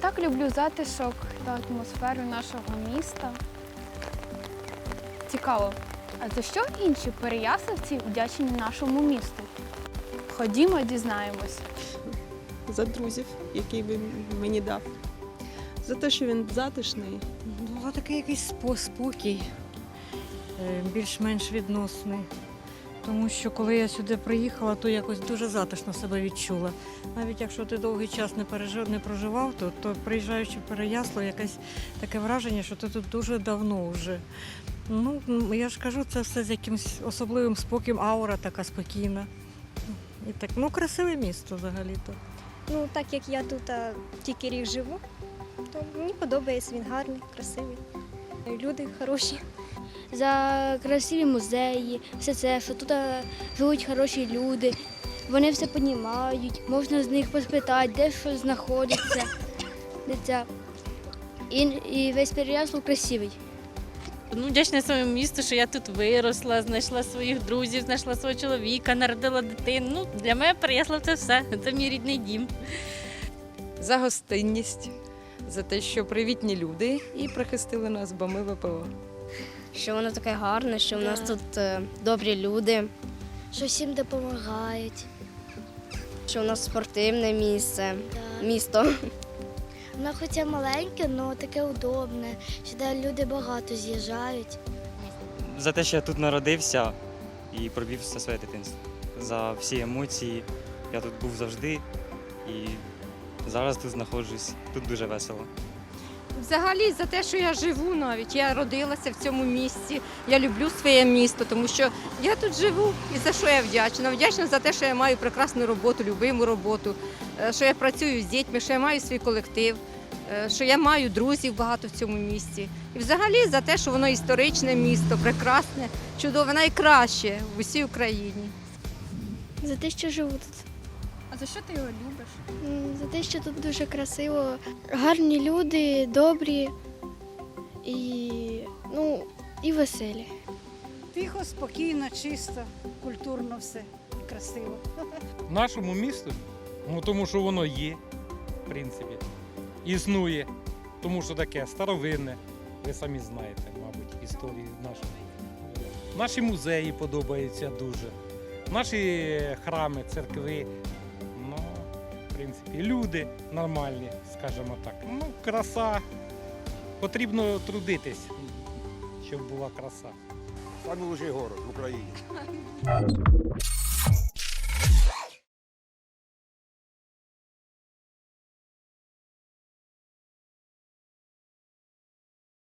Так люблю затишок та атмосферу нашого міста. Цікаво, а за що інші переяславці вдячні нашому місту? Ходімо, дізнаємось. За друзів, які він мені дав. За те, що він затишний. Ну, такий якийсь спокій, е, більш-менш відносний. Тому що коли я сюди приїхала, то якось дуже затишно себе відчула. Навіть якщо ти довгий час не пережив, не проживав тут, то приїжджаючи в Переяслав, якесь таке враження, що ти тут дуже давно вже. Ну, я ж кажу, це все з якимось особливим спокієм, аура така спокійна. І так, ну, красиве місто взагалі-то. Ну, так як я тут а, тільки рік живу, то мені подобається, він гарний, красивий. Люди хороші. за красиві музеї, все це, що тут живуть хороші люди, вони все розуміють, можна з них поспитати, де що знаходиться. І, і весь Переяслав красивий. Ну, вдячна своєму місту, що я тут виросла, знайшла своїх друзів, знайшла свого чоловіка, народила дитину. Ну, для мене Переяслав це все. Це мій рідний дім. за гостинність, за те, що привітні люди і прихистили нас, бо ми ВПО. Що воно таке гарне, що в нас тут е, добрі люди. Що всім допомагають. Що у нас спортивне місце, місто. Воно хоча маленьке, але таке удобне. Сюди люди багато з'їжджають. за те, що я тут народився і провів все своє дитинство. За всі емоції. Я тут був завжди і зараз тут знаходжусь. Тут дуже весело. Взагалі за те, що я живу навіть. Я родилася в цьому місті. Я люблю своє місто, тому що я тут живу і за що я вдячна. Вдячна за те, що я маю прекрасну роботу, любиму роботу, е, що я працюю з дітьми, що я маю свій колектив, е, що я маю друзів багато в цьому місті. І взагалі за те, що воно історичне місто, прекрасне, чудове, найкраще в усій Україні. За те, що живу тут. А за що ти його любиш? За те, що тут дуже красиво. Гарні люди, добрі і, ну, і веселі. Тихо, спокійно, чисто, культурно все, і красиво. нашому місту, ну тому що воно є, в принципі, існує, тому що таке старовинне, ви самі знаєте, мабуть, історію нашу. Наші музеї подобаються дуже. Наші храми, церкви, принципі, люди нормальні, скажімо так. Ну, краса. Потрібно трудитись, щоб була краса. Лучший город в Украине.